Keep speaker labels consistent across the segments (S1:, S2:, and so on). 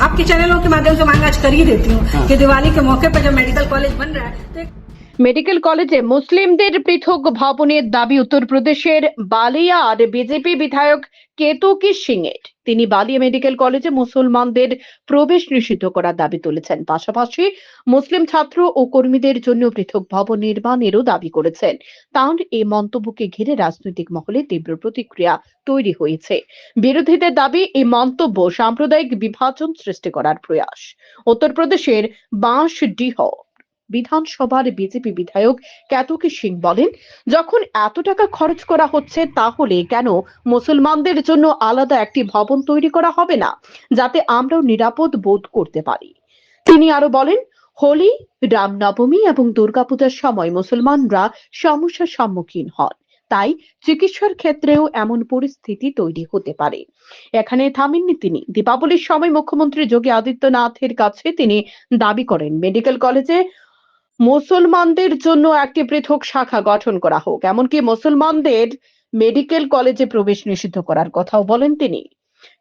S1: आपके चैनलों के माध्यम से मांग आज कर ही देती हूँ हाँ। कि दिवाली के मौके पर जब मेडिकल कॉलेज बन रहा है तो एक
S2: মেডিকেল কলেজে মুসলিমদের পৃথক ভবনের দাবি উত্তরপ্রদেশের বালিয়ার বিজেপি বিধায়ক কেতকী সিং এর তিনি বালিয়া মেডিকেল কলেজে মুসলমানদের প্রবেশ নিষিদ্ধ করার দাবি তুলেছেন। পাশাপাশি মুসলিম ছাত্র ও কর্মীদের জন্য পৃথক ভবন নির্মাণেরও দাবি করেছেন। তাঁর এই মন্তব্যকে ঘিরে রাজনৈতিক মহলে তীব্র প্রতিক্রিয়া তৈরি হয়েছে। বিরোধীদের দাবি, এই মন্তব্য সাম্প্রদায়িক বিভাজন সৃষ্টি করার প্রয়াস। উত্তরপ্রদেশের বাঁশডিহ বিধানসভার বিজেপি বিধায়ক কেতকী সিং বলেন, যখন এত টাকা খরচ করা হচ্ছে তাহলে কেন মুসলমানদের জন্য আলাদা একটি ভবন তৈরি করা হবে না, যাতে আমরাও নিরাপদ বোধ করতে পারি? তিনি আরও বলেন, হোলি, রামনবমী এবং দুর্গাপূজার সময় মুসলমানরা সমস্যার সম্মুখীন হন, তাই চিকিৎসার ক্ষেত্রেও এমন পরিস্থিতি তৈরি হতে পারে। এখানে থামেননি তিনি। দীপাবলির সময় মুখ্যমন্ত্রী যোগী আদিত্যনাথের কাছে তিনি দাবি করেন, মেডিকেল কলেজে মুসলমানদের জন্য একটি পৃথক শাখা গঠন করা হোক। এমনকি মুসলমানদের মেডিকেল কলেজে প্রবেশ নিষিদ্ধ করার কথাও বলেন তিনি।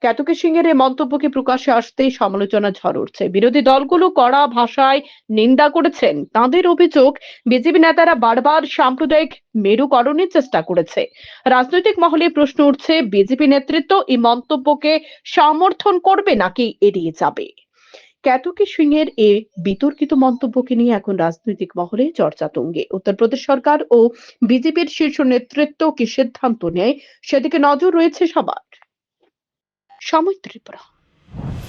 S2: কেতকী সিং এর মন্তব্যকে প্রকাশে আসতেই সমালোচনা ঝড় উঠছে। বিরোধী দলগুলো কড়া ভাষায় নিন্দা করেছেন। তাদের অভিযোগ, বিজেপি নেতারা বারবার সাম্প্রদায়িক মেরুকরণের চেষ্টা করেছে। রাজনৈতিক মহলে প্রশ্ন উঠছে, বিজেপি নেতৃত্ব এই মন্তব্যকে সমর্থন করবে নাকি এড়িয়ে যাবে? কেতকী সিং এর এই বিতর্কিত মন্তব্যকে নিয়ে এখন রাজনৈতিক মহলে চর্চা তুঙ্গে উত্তরপ্রদেশ সরকার ও বিজেপির শীর্ষ নেতৃত্ব কি সিদ্ধান্ত নেয় সেদিকে নজর রয়েছে সবার সময় ত্রিপুরা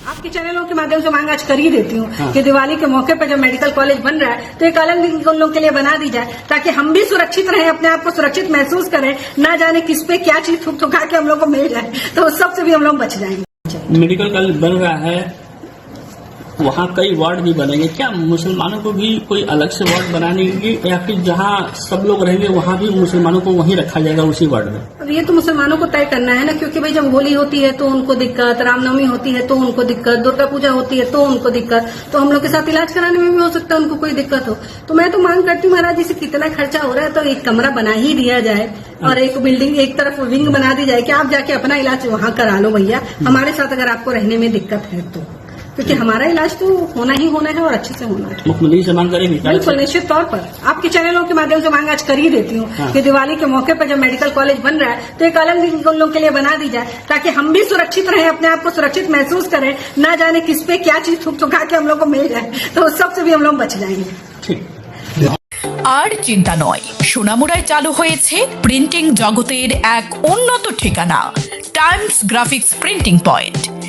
S1: आपके चैनलों के माध्यम से मांग आज कर ही देती हूँ कि दिवाली के मौके पर जब मेडिकल कॉलेज बन रहा है तो एक अलग उन लोगों के लिए बना दी जाए ताकि हम भी सुरक्षित रहें अपने आप को सुरक्षित महसूस करें ना जाने किस पे क्या चीज थुक थुका के हम लोग को मिल जाए तो उस सब से भी हम लोग बच जाएंगे
S3: मेडिकल कॉलेज बन रहा है वहाँ कई वार्ड भी बनेंगे। क्या मुसलमानों को भी कोई अलग से वार्ड बनाने की या फिर जहाँ सब लोग रहेंगे, वहाँ भी मुसलमानों को वहीं रखा जाएगा उसी वार्ड में?
S1: अब ये तो मुसलमानों को तय करना है ना, क्योंकि भाई जब होली होती है तो उनको दिक्कत, रामनवमी होती है तो उनको दिक्कत, दुर्गा पूजा होती है तो उनको दिक्कत तो हम लोग के साथ इलाज कराने में भी हो सकता है उनको कोई दिक्कत हो। तो मैं तो मांग करती हूँ महाराज जी से कितना खर्चा हो रहा है तो एक कमरा बना ही दिया जाए और एक बिल्डिंग, एक तरफ़ विंग बना दी जाए कि आप जाके अपना इलाज वहाँ करा लो भैया। हमारे साथ अगर आपको रहने में दिक्कत है तो। क्योंकि हमारा इलाज तो होना ही होना है और अच्छे से होना है
S3: मुख्यमंत्री से मांग करेंगे क्या?
S1: बिल्कुल निश्चित तौर पर आपके चैनलों के माध्यम से मांग आज कर ही देती हूँ कि दिवाली के मौके पर जब मेडिकल कॉलेज बन रहा है तो एक अलग उन लोगों के लिए बना दी जाए ताकि हम भी सुरक्षित रहें अपने आप को सुरक्षित महसूस करें ना जाने किस पे क्या चीज थुक थुका के हम लोग को मिल जाए तो उस सब से भी हम लोग बच जाएंगे
S3: ठीक
S4: আর চিন্তা নয় সোনামুড়ায় চালু হয়েছে প্রিন্টিং জগতের এক উন্নত ঠিকানা টাইমস গ্রাফিক্স প্রিন্টিং পয়েন্ট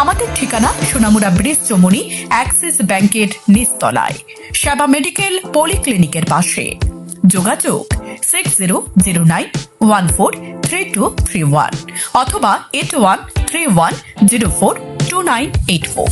S4: আমাদের ঠিকানা সোনামুড়া ব্রিজ চমনি, অ্যাক্সিস ব্যাংকের নিচতলায়। সেবা মেডিকেল পলিক্লিনিকের পাশে। যোগাযোগ six zero zero nine one four three two three one অথবা eight one three one zero four two nine eight four.